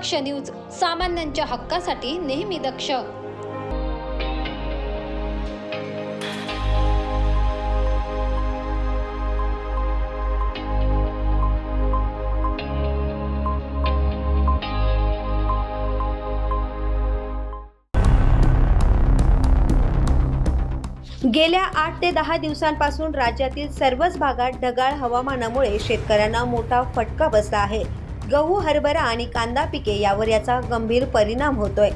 दक्ष news सामान्यांच्या हक्कासाठी नेहमी दक्ष. गेल्या आठ ते दहा दिवसांपासून राज्यातील सर्वच भागात ढगाळ हवामानामुळे शेतकऱ्यांना मोठा फटका बसला आहे. गहू हरभरा आणि कांदा पिके यावर याचा गंभीर परिणाम होतोय.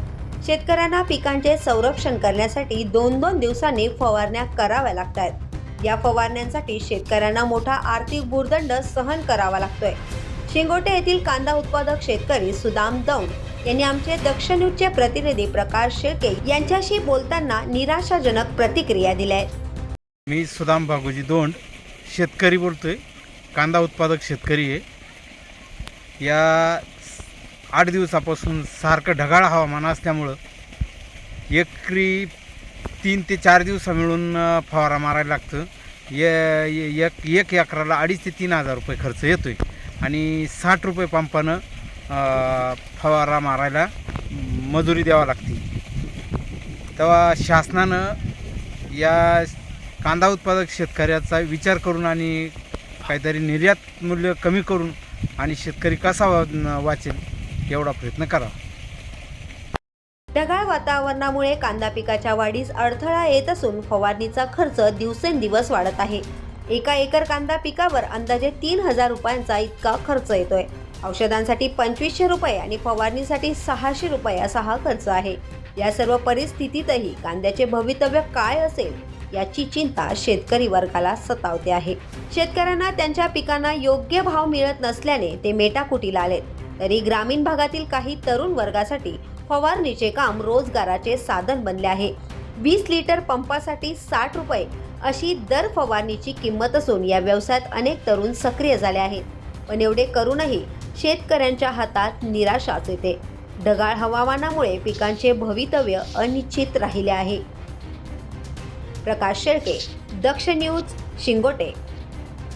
शेतकऱ्यांना पिकांचे संरक्षण करण्यासाठी दोन दोन दिवसांनी फवारण्या कराव्या लागत आहेत या फवारण्यांसाठी शेतकऱ्यांना मोठा आर्थिक भूर्दंड सहन करावा लागतोय. शिंगोटे येथील कांदा उत्पादक शेतकरी सुदाम दौंड यांनी आमचे दक्ष न्यूजचे प्रतिनिधी प्रकाश शेळके यांच्याशी बोलताना निराशाजनक प्रतिक्रिया दिल्या आहेत. मी सुदाम भागोजी दोंड शेतकरी बोलतोय. कांदा उत्पादक शेतकरी आहे. या आठ दिवसापासून सारखं ढगाळ हवामान असल्यामुळं एकरी तीन ते चार दिवसा मिळून फवारा मारायला लागतं. ये एक एक एकराला अडीच ते तीन हजार रुपये खर्च येतो आहे आणि साठ रुपये पंपानं फवारा मारायला मजुरी द्यावा लागते. तेव्हा शासनानं या कांदा उत्पादक शेतकऱ्याचा विचार करून आणि काहीतरी निर्यात मूल्य कमी करून आणि शेतकरी कसा वाचेल एवढा प्रयत्न करा. ढगाळ वातावरणामुळे कांदा पिकाच्या वाढीस अडथळा येत असून फवारणीचा खर्च दिवसेंदिवस वाढत आहे. एका एकर कांदा पिकावर अंदाजे तीन हजार रुपयांचा इतका खर्च येतोय. औषधांसाठी पंचवीसशे रुपये आणि फवारणीसाठी सहाशे रुपये असा हा खर्च आहे. या सर्व परिस्थितीतही कांद्याचे भवितव्य काय असेल याची चिंता शेतकरी वर्गाला सतावते आहे. शेतकऱ्यांना त्यांच्या पिकांना योग्य भाव मिळत नसल्याने ते मेटाकुटीला आलेत. तरी ग्रामीण भागातील काही तरुण वर्गासाठी फवारणीचे काम रोजगाराचे साधन बनले आहे. वीस लिटर पंपासाठी साठ रुपये अशी दर फवारणीची किंमत असून या व्यवसायात अनेक तरुण सक्रिय झाले आहेत. पण एवढे करूनही शेतकऱ्यांच्या हातात निराशाच येते. ढगाळ हवामानामुळे पिकांचे भवितव्य अनिश्चित राहिले आहे. प्रकाश शेळके दक्ष न्यूज शिंगोटे.